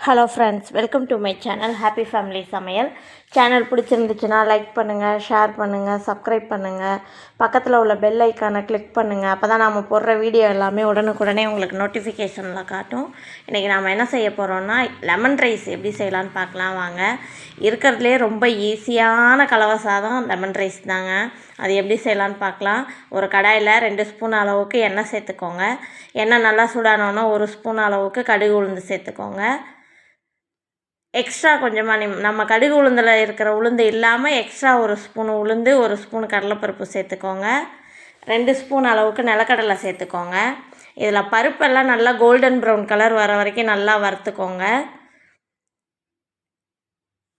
Hello friends welcome to my channel happy family சமையல் channel பிடிச்சிருந்துச்சுன்னா like பண்ணுங்கள் share பண்ணுங்கள் சப்ஸ்கிரைப் பண்ணுங்கள் பக்கத்தில் உள்ள பெல் ஐக்கானை கிளிக் பண்ணுங்கள் அப்போ தான் நாம் போடுற வீடியோ எல்லாமே உடனுக்குடனே உங்களுக்கு நோட்டிஃபிகேஷனில் காட்டும். இன்றைக்கி நாம் என்ன செய்ய போகிறோம்னா லெமன் ரைஸ் எப்படி செய்யலான்னு பார்க்கலாம் வாங்க. இருக்கிறதுலே ரொம்ப ஈஸியான கலவை சாதம் லெமன் ரைஸ் தாங்க. அது எப்படி செய்யலான்னு பார்க்கலாம். ஒரு கடாயில் ரெண்டு ஸ்பூன் அளவுக்கு எண்ணெய் சேர்த்துக்கோங்க. எண்ணெய் நல்லா சூடானோன்னா ஒரு ஸ்பூன் அளவுக்கு கடுகு உளுந்து சேர்த்துக்கோங்க. எக்ஸ்ட்ரா கொஞ்சமாக நிம் நம்ம கடுகு உளுந்தில் இருக்கிற உளுந்து இல்லாமல் எக்ஸ்ட்ரா ஒரு ஸ்பூன் உளுந்து ஒரு ஸ்பூன் கடலைப்பருப்பு சேர்த்துக்கோங்க. ரெண்டு ஸ்பூன் அளவுக்கு நிலக்கடலை சேர்த்துக்கோங்க. இதில் பருப்பெல்லாம் நல்லா கோல்டன் ப்ரௌன் கலர் வர வரைக்கும் நல்லா வறுத்துக்கோங்க.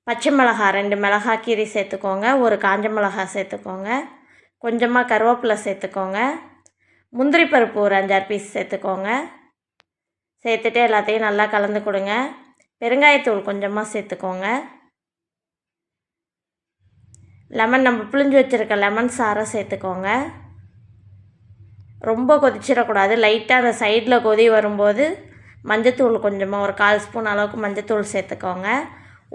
பச்சை மிளகா ரெண்டு மிளகா கீரி சேர்த்துக்கோங்க. ஒரு காஞ்ச மிளகா சேர்த்துக்கோங்க. கொஞ்சமாக கருவேப்பிலை சேர்த்துக்கோங்க. முந்திரி பருப்பு ஒரு அஞ்சாறு பீஸ் சேர்த்துக்கோங்க. சேர்த்துட்டு எல்லாத்தையும் நல்லா கலந்து கொடுங்க. பெருங்காயத்தூள் கொஞ்சமாக சேர்த்துக்கோங்க. லெமன் நம்ம புளிஞ்சு வச்சுருக்க லெமன் சாரை சேர்த்துக்கோங்க. ரொம்ப கொதிச்சிடக்கூடாது. லைட்டாக அந்த சைடில் கொதி வரும்போது மஞ்சத்தூள் கொஞ்சமாக ஒரு கால் ஸ்பூன் அளவுக்கு மஞ்சத்தூள் சேர்த்துக்கோங்க.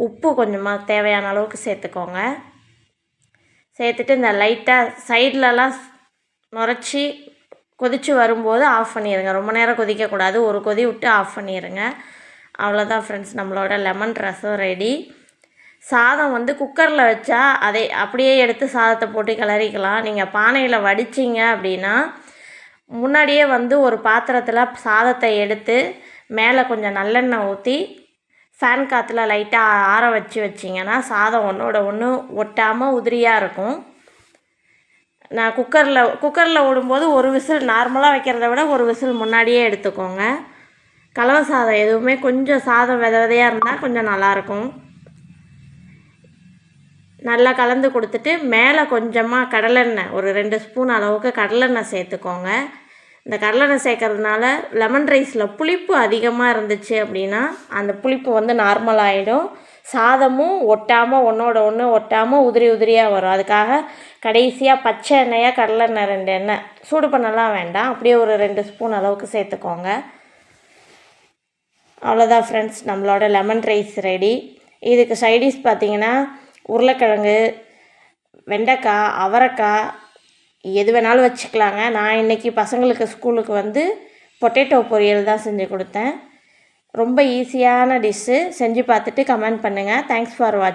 உப்பு கொஞ்சமாக தேவையான அளவுக்கு சேர்த்துக்கோங்க. சேர்த்துட்டு இந்த லைட்டாக சைட்லலாம் நுரைச்சி கொதித்து வரும்போது ஆஃப் பண்ணிடுங்க ரொம்ப நேரம் கொதிக்கக்கூடாது. ஒரு கொதி விட்டு ஆஃப் பண்ணிடுங்க அவ்வளோதான் ஃப்ரெண்ட்ஸ் நம்மளோட லெமன் ரசம் ரெடி சாதம் வந்து குக்கரில் வச்சா அதை அப்படியே எடுத்து சாதத்தை போட்டு கிளறிக்கலாம். நீங்கள் பானையில் வடிச்சிங்க அப்படின்னா முன்னாடியே வந்து ஒரு பாத்திரத்தில் சாதத்தை எடுத்து மேலே கொஞ்சம் நல்லெண்ணெய் ஊற்றி ஃபேன் காற்றுல லைட்டாக ஆற வச்சு வச்சிங்கன்னா சாதம் ஒன்றோட ஒன்று ஒட்டாமல் உதிரியாக இருக்கும். நான் குக்கரில் குக்கரில் விடும்போது ஒரு விசில் நார்மலாக வைக்கிறத விட ஒரு விசில் முன்னாடியே எடுத்துக்கோங்க. கலவை சாதம் எதுவுமே கொஞ்சம் சாதம் வித விதையாக இருந்தால் கொஞ்சம் நல்லாயிருக்கும். நல்லா கலந்து கொடுத்துட்டு மேலே கொஞ்சமாக கடலெண்ணெய் ஒரு ரெண்டு ஸ்பூன் அளவுக்கு கடலெண்ணெய் சேர்த்துக்கோங்க. இந்த கடலெண்ணெய் சேர்க்கறதுனால லெமன் ரைஸில் புளிப்பு அதிகமாக இருந்துச்சு அப்படின்னா அந்த புளிப்பு வந்து நார்மலாகிடும் சாதமும் ஒட்டாமல் ஒன்றோட ஒன்று ஒட்டாமல் உதிரி உதிரியாக வரும். அதுக்காக கடைசியாக பச்சை எண்ணெயாக கடலெண்ணெய் ரெண்டு எண்ணெய். சூடு பண்ணலாம் வேண்டாம். அப்படியே ஒரு ரெண்டு ஸ்பூன் அளவுக்கு சேர்த்துக்கோங்க. அவ்வளோதான் ஃப்ரெண்ட்ஸ் நம்மளோட லெமன் ரைஸ் ரெடி இதுக்கு சைடிஷ் பார்த்திங்கன்னா உருளைக்கிழங்கு வெண்டைக்காய் அவரைக்காய் எது வேணாலும் வச்சுக்கலாங்க. நான் இன்றைக்கி பசங்களுக்கு ஸ்கூலுக்கு வந்து பொட்டேட்டோ பொரியல் தான் செஞ்சு கொடுத்தேன். ரொம்ப ஈஸியான டிஷ்ஷு செஞ்சு பார்த்துட்டு கமெண்ட் பண்ணுங்கள் தேங்க்ஸ் ஃபார் வாட்ச்